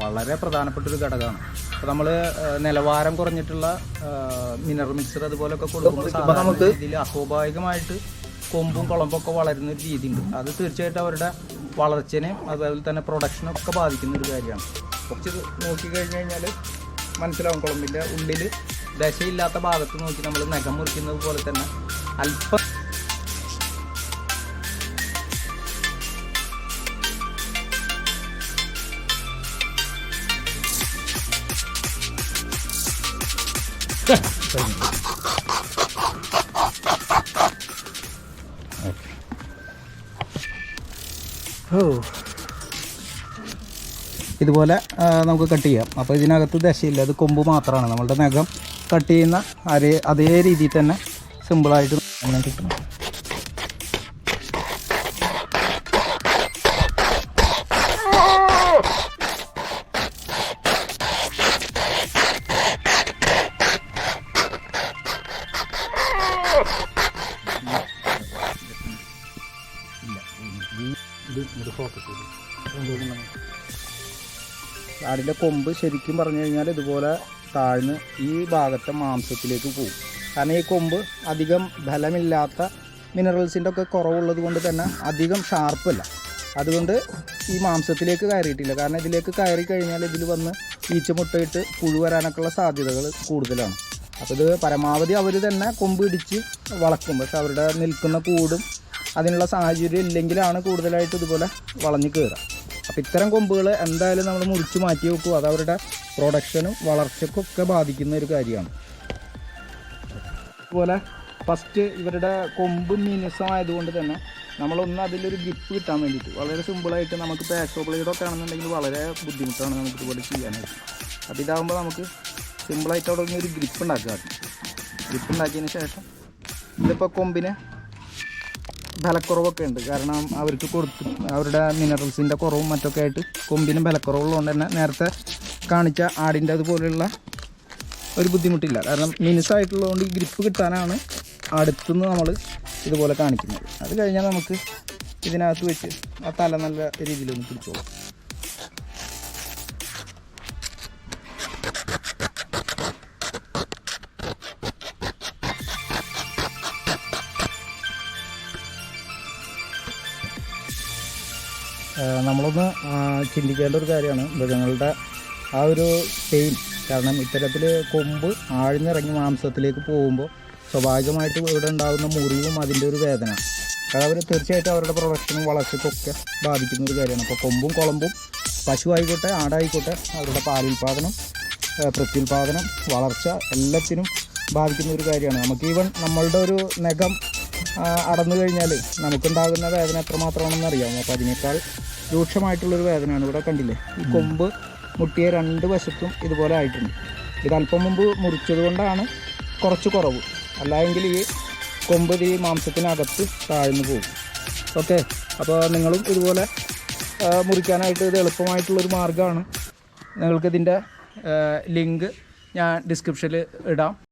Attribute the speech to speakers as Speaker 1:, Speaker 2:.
Speaker 1: വളരെ പ്രധാനപ്പെട്ട ഒരു ഘടകമാണ് അപ്പോൾ നമ്മൾ നിലവാരം കുറഞ്ഞിട്ടുള്ള മിനറൽ മിക്സർ അതുപോലൊക്കെ കൊടുക്കുമ്പോൾ നമുക്ക് രീതിയിൽ അസ്വാഭാവികമായിട്ട് കൊമ്പും കുളമ്പൊക്കെ വളരുന്ന ഒരു രീതിയുണ്ട്. അത് തീർച്ചയായിട്ടും അവരുടെ വളർച്ചനെയും അതുപോലെ തന്നെ പ്രൊഡക്ഷനും ഒക്കെ ബാധിക്കുന്ന ഒരു കാര്യമാണ്. കുറച്ച് നോക്കി നോക്കിക്കഴിഞ്ഞ് കഴിഞ്ഞാൽ മനസ്സിലാവും കുളമ്പിന്റെ ഉള്ളിൽ ദശയില്ലാത്ത ഭാഗത്ത് നോക്കി നമ്മൾ നഖം മുറിക്കുന്നത് പോലെ തന്നെ അല്പം ഇതുപോലെ നമുക്ക് കട്ട് ചെയ്യാം. അപ്പോൾ ഇതിനകത്ത് ദശയില്ല അത് കൊമ്പ് മാത്രമാണ്. നമ്മളുടെ നഖം കട്ട് ചെയ്യുന്ന അതേ അതേ രീതിയിൽ തന്നെ സിമ്പിളായിട്ട് ആടിന്റെ കൊമ്പ് ശരിക്കും പറഞ്ഞു കഴിഞ്ഞാൽ ഇതുപോലെ താഴ്ന്ന് ഈ ഭാഗത്തെ മാംസത്തിലേക്ക് പോകും. കാരണം ഈ കൊമ്പ് അധികം ബലമില്ലാത്ത മിനറൽസിന്റെ ഒക്കെ കുറവുള്ളത് കൊണ്ട് തന്നെ അധികം ഷാർപ്പല്ല അതുകൊണ്ട് ഈ മാംസത്തിലേക്ക് കയറിയിട്ടില്ല. കാരണം ഇതിലേക്ക് കയറി കഴിഞ്ഞാൽ ഇതിൽ വന്ന് ഈച്ച മുട്ടയിട്ട് പുഴു വരാനൊക്കെയുള്ള സാധ്യതകൾ കൂടുതലാണ്. അപ്പോൾ ഇത് പരമാവധി അവർ തന്നെ കൊമ്പ് ഇടിച്ച് വളക്കും. പക്ഷെ അവരുടെ നിൽക്കുന്ന കൂടും അതിനുള്ള സാഹചര്യം ഇല്ലെങ്കിലാണ് കൂടുതലായിട്ട് ഇതുപോലെ വളഞ്ഞു കയറുക അപ്പോൾ ഇത്തരം കൊമ്പുകൾ എന്തായാലും നമ്മൾ മുറിച്ച് മാറ്റി വെക്കും. അത് അവരുടെ പ്രൊഡക്ഷനും വളർച്ചയ്ക്കും ഒക്കെ ബാധിക്കുന്ന ഒരു കാര്യമാണ്. അതുപോലെ ഫസ്റ്റ് ഇവരുടെ കൊമ്പ് മിനുസമായതുകൊണ്ട് തന്നെ നമ്മളൊന്ന് അതിലൊരു ഗിപ്പ് കിട്ടാൻ വേണ്ടിയിട്ട് വളരെ സിമ്പിളായിട്ട് നമുക്ക് പാക്സോ ബ്ലേഡൊക്കെ ആണെന്നുണ്ടെങ്കിൽ വളരെ ബുദ്ധിമുട്ടാണ് നമുക്ക് ഇതുപോലെ ചെയ്യാനായിട്ട്. അപ്പോൾ ഇതാകുമ്പോൾ നമുക്ക് സിമ്പിളായിട്ട് അവിടെ ഒരു ഗ്രിപ്പ് ഉണ്ടാക്കുക. ഗ്രിപ്പ് ഉണ്ടാക്കിയതിന് ശേഷം ഇതിപ്പോൾ കൊമ്പിന് ബലക്കുറവൊക്കെ ഉണ്ട്. കാരണം അവർക്ക് കൊടുത്ത് അവരുടെ മിനറൽസിന്റെ കുറവും മറ്റൊക്കെ ആയിട്ട് കൊമ്പിനും ബലക്കുറവുള്ളതുകൊണ്ട് തന്നെ നേരത്തെ കാണിച്ച ആടിന്റെ അതുപോലെയുള്ള ഒരു ബുദ്ധിമുട്ടില്ല. കാരണം മിനുസായിട്ടുള്ളതുകൊണ്ട് ഈ ഗ്രിപ്പ് കിട്ടാനാണ് അടുത്തുനിന്ന് നമ്മൾ ഇതുപോലെ കാണിക്കുന്നത്. അത് കഴിഞ്ഞാൽ നമുക്ക് ഇതിനകത്ത് വെച്ച് ആ തല നല്ല രീതിയിലൊന്ന് പിടിച്ചോളും. നമ്മളൊന്ന് ചിന്തിക്കേണ്ട ഒരു കാര്യമാണ്. മൃഗങ്ങളുടെ ആ ഒരു പെയിൻ കാരണം ഇത്തരത്തിൽ കൊമ്പ് ആഴ്ന്നിറങ്ങി മാംസത്തിലേക്ക് പോകുമ്പോൾ സ്വാഭാവികമായിട്ട് ഇവിടെ ഉണ്ടാകുന്ന മുറിവും അതിന്റെ ഒരു വേദന. അത് അവർ തീർച്ചയായിട്ടും അവരുടെ പ്രൊഡക്ഷനും വളർച്ചയ്ക്കൊക്കെ ബാധിക്കുന്ന ഒരു കാര്യമാണ്. അപ്പോൾ കൊമ്പും കുളമ്പും പശു ആയിക്കോട്ടെ ആടായിക്കോട്ടെ അവരുടെ പാലുൽപാദനം പ്രത്യുൽപാദനം വളർച്ച എല്ലാത്തിനും ബാധിക്കുന്ന ഒരു കാര്യമാണ്. നമുക്ക് ഈവൻ നമ്മളുടെ ഒരു നഖം അടന്നു കഴിഞ്ഞാൽ നമുക്കുണ്ടാകുന്ന വേദന എത്രമാത്രമാണെന്ന് അറിയാം അപ്പോൾ അതിനേക്കാൾ രൂക്ഷമായിട്ടുള്ളൊരു വേദനയാണ് ഇവിടെ കണ്ടില്ലേ? ഈ കൊമ്പ് മുട്ടിയ രണ്ട് വശത്തും ഇതുപോലെ ആയിട്ടുണ്ട്. ഇത് അല്പം മുമ്പ് മുറിച്ചത് കൊണ്ടാണ് കുറച്ച് കുറവ്. അല്ലായെങ്കിൽ ഈ കൊമ്പ് ഈ മാംസത്തിനകത്ത് താഴ്ന്നു പോകും. ഓക്കെ? അപ്പോൾ നിങ്ങളും ഇതുപോലെ മുറിക്കാനായിട്ട് ഇത് എളുപ്പമായിട്ടുള്ളൊരു മാർഗമാണ്. നിങ്ങൾക്കിതിന്റെ ലിങ്ക് ഞാൻ ഡിസ്ക്രിപ്ഷനിൽ ഇടാം.